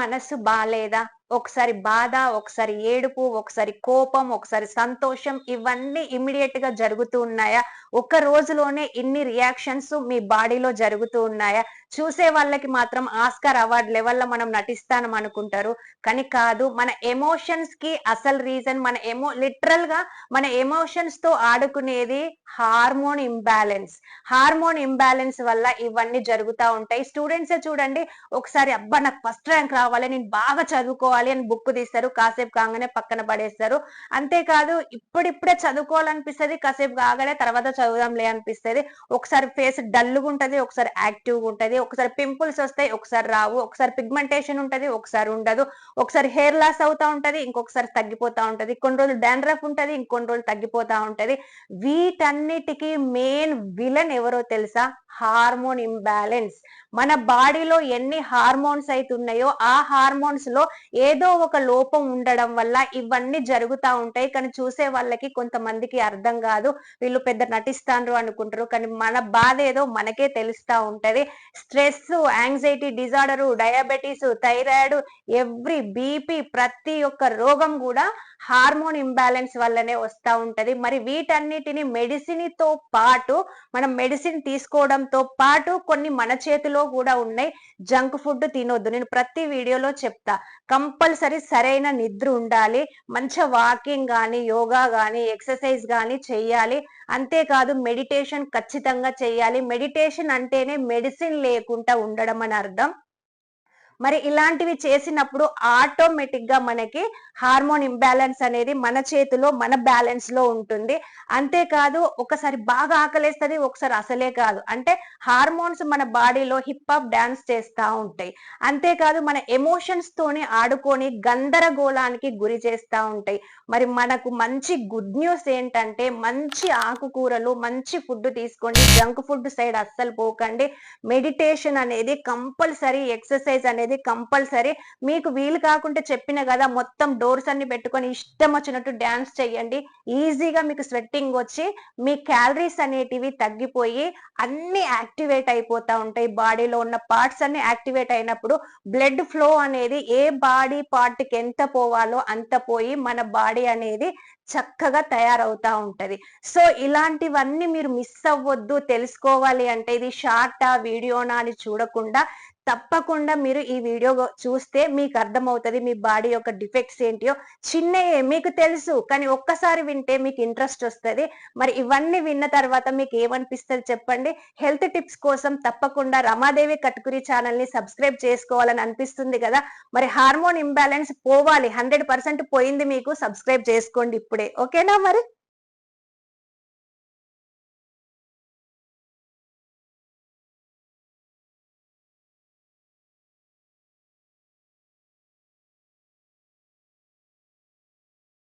మనసు బాలేదా? ఒకసారి బాధ ఒకసారి ఏడుపు ఒకసారి కోపం ఒకసారి సంతోషం ఇవన్నీ ఇమ్మీడియట్గా జరుగుతూ ఉన్నాయా? ఒక రోజులోనే ఇన్ని రియాక్షన్స్ మీ బాడీలో జరుగుతూ ఉన్నాయా? చూసే వాళ్ళకి మాత్రం ఆస్కార్ అవార్డ్ లెవెల్లో మనం నటిస్తానం అనుకుంటారు. కానీ కాదు మన ఎమోషన్స్కి అసలు రీజన్ మన ఎమో లిటరల్గా మన ఎమోషన్స్తో ఆడుకునేది హార్మోన్ ఇంబ్యాలెన్స్ హార్మోన్ ఇంబ్యాలెన్స్ వల్ల ఇవన్నీ జరుగుతూ ఉంటాయి. స్టూడెంట్సే చూడండి ఒకసారి అబ్బా నాకు ఫస్ట్ ర్యాంక్ రావాలి నేను బాగా చదువుకోవాలి అని బుక్ తీస్తారు కాసేపు కాగానే పక్కన పడేస్తారు. అంతేకాదు ఇప్పుడిప్పుడే చదువుకోవాలనిపిస్తుంది కాసేపు కాగానే తర్వాత చదువుదాంలే అనిపిస్తుంది. ఒకసారి ఫేస్ డల్గా ఉంటది ఒకసారి యాక్టివ్గా ఉంటది ఒకసారి పింపుల్స్ వస్తాయి ఒకసారి రావు ఒకసారి పిగ్మెంటేషన్ ఉంటది ఒకసారి ఉండదు. ఒకసారి హెయిర్ లాస్ అవుతా ఉంటది ఇంకొకసారి తగ్గిపోతా ఉంటది. కొన్ని రోజులు డాండ్రఫ్ ఉంటది ఇంకొన్ని రోజులు తగ్గిపోతా ఉంటది. వీటన్నిటికీ మెయిన్ విలన్ ఎవరో తెలుసా? Hormone imbalance. మన బాడీలో ఎన్ని హార్మోన్స్ అయితే ఉన్నాయో ఆ హార్మోన్స్లో ఏదో ఒక లోపం ఉండడం వల్ల ఇవన్నీ జరుగుతా ఉంటాయి. కానీ చూసే వాళ్ళకి కొంతమందికి అర్థం కాదు. వీళ్ళు పెద్ద నటిస్తాండ్రు అనుకుంటారు. కానీ మన బాధ ఏదో మనకే తెలుస్తా ఉంటది. Stress anxiety disorder diabetes thyroid every BP ప్రతి ఒక్క రోగం కూడా హార్మోన్ ఇంబ్యాలెన్స్ వల్లనే వస్తా ఉంటది. మరి వీటన్నిటిని మెడిసిన్తో పాటు మనం మెడిసిన్ తీసుకోవడం తినడంతో పాటు కొన్ని మన చేతిలో కూడా ఉన్నాయి. జంక్ ఫుడ్ తినొద్దు. నేను ప్రతి వీడియోలో చెప్తా. కంపల్సరీ సరైన నిద్ర ఉండాలి. మంచి వాకింగ్ కానీ యోగా కానీ ఎక్సర్సైజ్ కానీ చెయ్యాలి. అంతేకాదు మెడిటేషన్ ఖచ్చితంగా చెయ్యాలి. మెడిటేషన్ అంటేనే మెడిసిన్ లేకుండా ఉండడం అని అర్థం. మరి ఇలాంటివి చేసినప్పుడు ఆటోమేటిక్గా మనకి హార్మోన్ ఇంబ్యాలెన్స్ అనేది మన చేతిలో మన బ్యాలెన్స్లో ఉంటుంది. అంతేకాదు ఒకసారి బాగా ఆకలేస్తుంది ఒకసారి అసలే కాదు. అంటే హార్మోన్స్ మన బాడీలో హిప్ అప్ డాన్స్ చేస్తూ ఉంటాయి. అంతేకాదు మన ఎమోషన్స్ తోని ఆడుకొని గందరగోళానికి గురి చేస్తూ ఉంటాయి. మరి మనకు మంచి గుడ్ న్యూస్ ఏంటంటే మంచి ఆకుకూరలు మంచి ఫుడ్ తీసుకోండి. జంక్ ఫుడ్ సైడ్ అస్సలు పోకండి. మెడిటేషన్ అనేది కంపల్సరీ ఎక్సర్సైజ్ అనేది అనేది కంపల్సరీ. మీకు వీలు కాకుంటే చెప్పిన కదా మొత్తం డోర్స్ అన్ని పెట్టుకొని ఇష్టం వచ్చినట్టు డ్యాన్స్ చేయండి ఈజీగా మీకు స్వెట్టింగ్ వచ్చి మీ క్యాలరీస్ అనేటివి తగ్గిపోయి అన్ని యాక్టివేట్ అయిపోతా ఉంటాయి. బాడీలో ఉన్న పార్ట్స్ అన్ని యాక్టివేట్ అయినప్పుడు బ్లడ్ ఫ్లో అనేది ఏ బాడీ పార్ట్కి ఎంత పోవాలో అంత పోయి మన బాడీ అనేది చక్కగా తయారవుతా ఉంటది. సో ఇలాంటివన్నీ మీరు మిస్ అవ్వద్దు. తెలుసుకోవాలి అంటే ఇది షార్టా వీడియోనా అని చూడకుండా తప్పకుండా మీరు ఈ వీడియో చూస్తే మీకు అర్థమవుతుంది మీ బాడీ యొక్క డిఫెక్ట్స్ ఏంటియో. చిన్నయే మీకు తెలుసు కానీ ఒక్కసారి వింటే మీకు ఇంట్రెస్ట్ వస్తుంది. మరి ఇవన్నీ విన్న తర్వాత మీకు ఏమనిపిస్తుంది చెప్పండి. హెల్త్ టిప్స్ కోసం తప్పకుండా రమాదేవి కట్కురి ఛానల్ని సబ్స్క్రైబ్ చేసుకోవాలని అనిపిస్తుంది కదా. మరి హార్మోన్ ఇంబ్యాలెన్స్ పోవాలి హండ్రెడ్ పర్సెంట్ పోయింది మీకు సబ్స్క్రైబ్ చేసుకోండి ఇప్పుడే. ఓకేనా మరి?